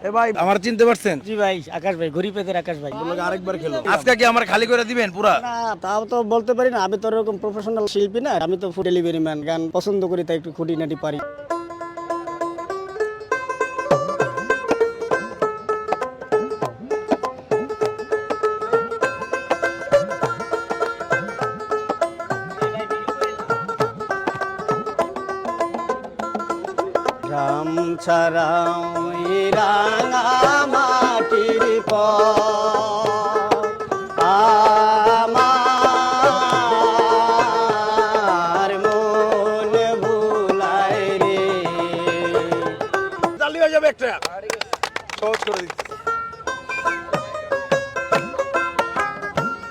এ ভাই আমার চিনতে পারছেন? জি ভাই আকাশ ভাই গরিবেদের আকাশ ভাই। আরেকবার খেলো। আজকে কি আমার খালি করে দিবেন পুরা? না তাও তো বলতে পারি না আমি তো এরকম প্রফেশনাল শিল্পী না আমি তো ফুড ডেলিভারি ম্যান গান পছন্দ করি তাই একটু খুঁটি নাটি পারি। গ্রাম ছাড়া রাঙা মাটির সহজ করে দিচ্ছি।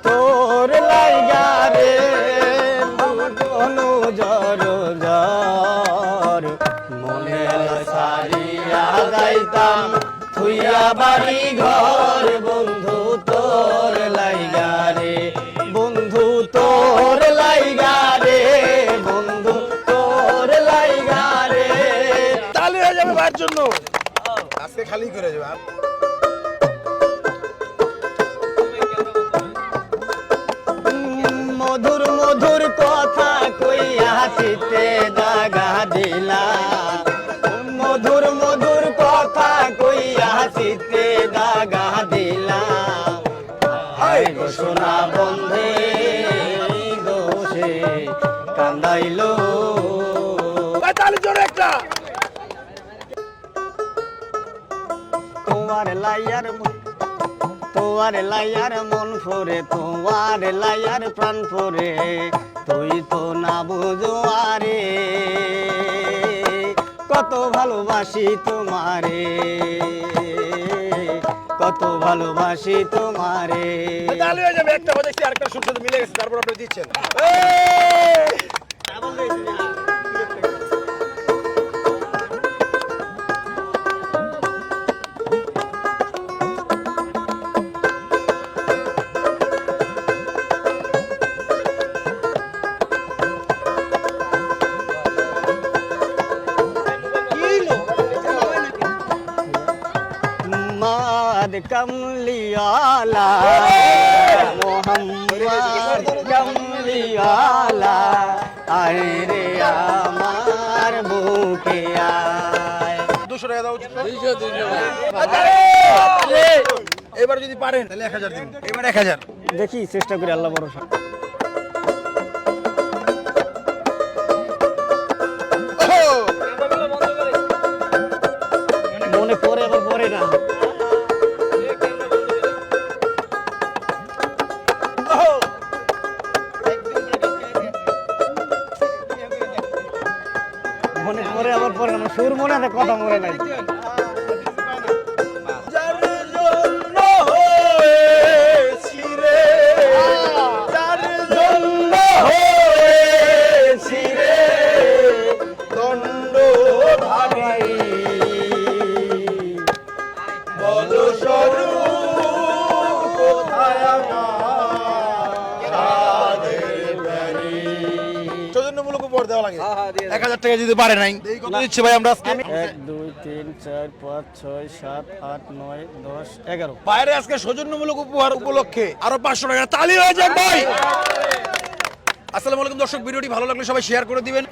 তোর লাইগা থুইয়া বাড়ি ঘর বন্ধু তোর লাইগা রে বন্ধু তোর লাইগা রে বন্ধু তোর লাইগা রে। হয়ে যাবে ভাইয়ের জন্য। আজকে খালি করে যাবে মধুর মধুর কথা কইয়া চিতে দাগা দিলা মধুর মধুর চিতে দাগা দিলা আই গো সোনা বন্ধে, দোষে কান্দাইলো। চালি জোরে একটা তোমার লাইয়ার তোমার লাইয়ার মন ফোরে তোমার লাইয়ার প্রাণ ফোরে তুই তো না বুঝো আরে কত ভালোবাসি তোমারে কত ভালোবাসি তোমারে। চালি হয়ে যাবে একটা দেখছি আরেকটা সুর মিলে গেছে তারপর আপনি দিচ্ছেন। মোহাম্মদ কমলিয়ালা মোহাম্মদ কমলিয়ালা আয় রে আমার বুকে আয়। দুশো টাকা দাও উচিত এবার যদি পারেন তাহলে এক হাজার দিন। এবার এক হাজার। দেখি চেষ্টা করি আল্লাহ ভরসা। মনে পড়ে আবার পড়ে না সুর মনে আছে কথা মনে নাই। বল আমার দেওয়া লাগে। এক হাজার টাকা দিতে পারে নাই কত দিচ্ছে ভাই আমরা আজকে? এক দুই তিন চার পাঁচ ছয় সাত আট নয় দশ এগারো। বাইরে আজকে সৌজন্যমূলক উপহার উপলক্ষে আরও পাঁচশো টাকা। তালি হয়ে যাক ভাই। আসসালামু আলাইকুম দর্শক ভিডিওটি ভালো লাগলে সবাই শেয়ার করে দিবেন।